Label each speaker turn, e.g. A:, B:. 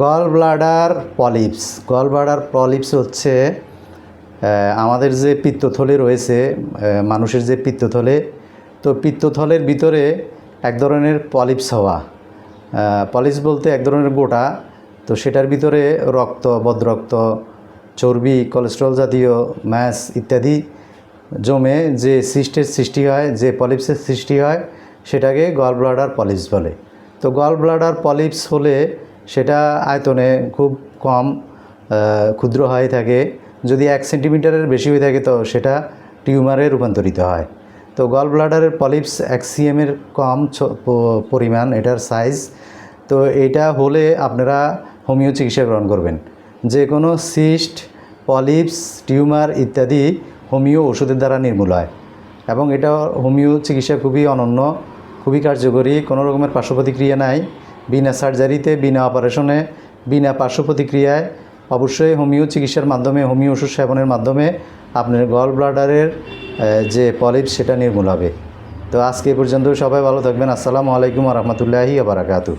A: Gall bladder polyps. Gall bladder polyps হচ্ছে আমাদের যে পিত্তথলি রয়েছে মানুষের যে পিত্তথলে, তো পিত্তথলের ভিতরে এক ধরনের পলিপস হওয়া। পলিপস বলতে এক ধরনের গোটা, তো সেটার ভিতরে রক্ত, বদরক্ত, চর্বি কোলেস্ট্রল জাতীয় ম্যাস ইত্যাদি জমে যে সিস্টের সৃষ্টি হয়, যে পলিপসের সৃষ্টি হয়, সেটাকে গল ব্লাডার পলিপস বলে। তো গল ব্লাডার পলিপস হলে সেটা আয়তনে খুব কম ক্ষুদ্র হয়ে থাকে। যদি এক সেন্টিমিটারের বেশি হয়ে থাকে, তো সেটা টিউমারে রূপান্তরিত হয়। তো গল ব্লাডারের পলিপস এক কম পরিমাণ, এটার সাইজ। তো এটা হলে আপনারা হোমিও চিকিৎসা গ্রহণ করবেন। যে কোনো সিস্ট, পলিপস, টিউমার ইত্যাদি হোমিও ওষুধের দ্বারা নির্মূল হয়। এবং এটা হোমিও চিকিৎসা খুবই অনন্য, খুবই কার্যকরী, কোনো রকমের পার্শ্ব প্রতিক্রিয়া নাই। বিনা সার্জারিতে, বিনা অপারেশনে, বিনা পার্শ্ব প্রতিক্রিয়ায় অবশ্যই হোমিও চিকিৎসার মাধ্যমে, হোমিও ওষুধ সেবনের মাধ্যমে আপনার গল ব্লাডারের যে পলিপ সেটা নির্মূল হবে। তো আজকে পর্যন্ত সবাই ভালো থাকবেন। আসসালামু আলাইকুম রহমতুল্লাহি আবরাকাতু